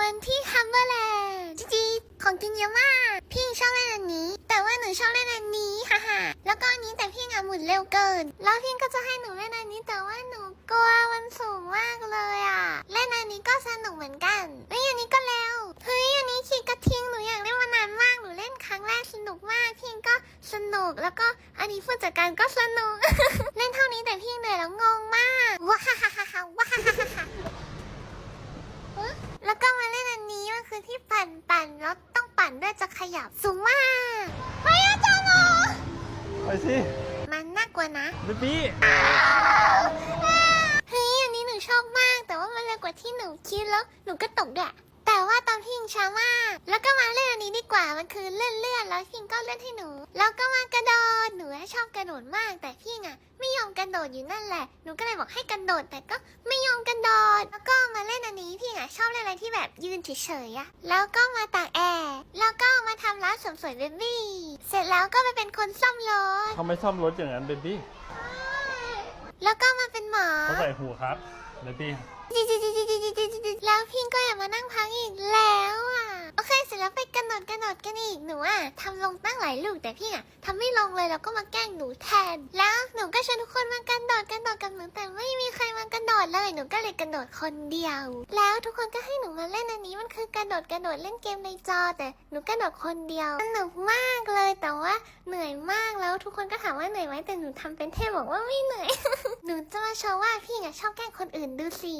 วันที่ฮัมเบอร์แลนด์จีๆของกินเยอะมาก พี่ชอบเล่นอันนี้ แต่ว่าหนูชอบเล่นอันนี้ฮ่าฮ่าแล้วก็อันนี้แต่พี่อะหมุนเร็วเกิน แล้วพี่ก็จะให้หนูเล่นอันนี้ แต่ว่าหนูกลัวมันสูงมากเลยอะ เล่นอันนี้ก็สนุกเหมือนกันเฮ้ยอันนี้ก็เร็วเฮ้ยอันนี้ขี่กระทิงหนูอยากเล่นมานานมากหนูเล่นครั้งแรกสนุกมากพี่ก็สนุกแล้วก็อันนี้ผู้จัดการก็สนุก เล่นเท่านี้แต่พี่เหนื่อยแล้วงงมากว้าฮ่าฮ่าฮ่าฮ่าว้าฮ่าฮ่าฮ่าฮ่า แล้วก็มาเล่นอันนี้มันคือที่ปั่นปั่นแล้วต้องปั่ นด้วยจะขยับสูงมากเฮ้ยอาจารย์เหรอไปสิ มันน่ากลัวนะเบบี้เฮ้ยอันนี้หนูชอบมาก แต่ว่ามันเร็วกว่าที่หนูคิดแล้วหนูก็ตกด้วยแต่ว่าตอนพิงช้ามากแล้วก็มาเล่นอันนี้ดีกว่า มันคือเลื่อนเลื่อนๆแล้วพิงก็เล่นให้หนู แล้วก็มากระโดด หนูชอบกระโดดมาก แต่พิงอะไม่ยอมกระโดดอยู่นั่นแหละ หนูก็เลยบอกให้กระโดด แต่ก็ไม่ยอมกระโดด แล้วก็มาเล่น อันนี้พี่อะชอบเล่นอะไรที่แบบยืนเฉยๆอะแล้วก็มาตากแอร์แล้วก็มาทำร้านเสริมสวยเบบี้เสร็จแล้วก็ไปเป็นคนซ่อมรถทำไมซ่อมรถอย่างนั้นเบบี้แล้วก็มาเป็นหมอเขาใส่หูครับเบบี้แล้วพี่ ดดกระโดดกันอีกหนูอะทำลงตั้งหลายลูกแต่พี่อะทำไม่ลงเลยแล้วก็มาแกล้งหนูแทน แล้วหนูก็ชวนทุกคนมากระโดดกระโดดกับหนูแต่ไม่มีใครมากระโดดเลยหนูก็เลยกระโดดคนเดียว แล้วทุกคนก็ให้หนูมาเล่นอันนี้มันคือกระโดดกระโดดเล่นเกมในจอ แต่หนูกระโดดคนเดียวสนุกมากเลยแต่ว่าเหนื่อยมากแล้วทุกคนก็ถามว่าเหนื่อยไหมแต่หนูทำเป็นเท่บอกว่าไม่เหนื่อย หนูจะมาโชว์ว่าพี่อะชอบแกล้งคนอื่นดูสิ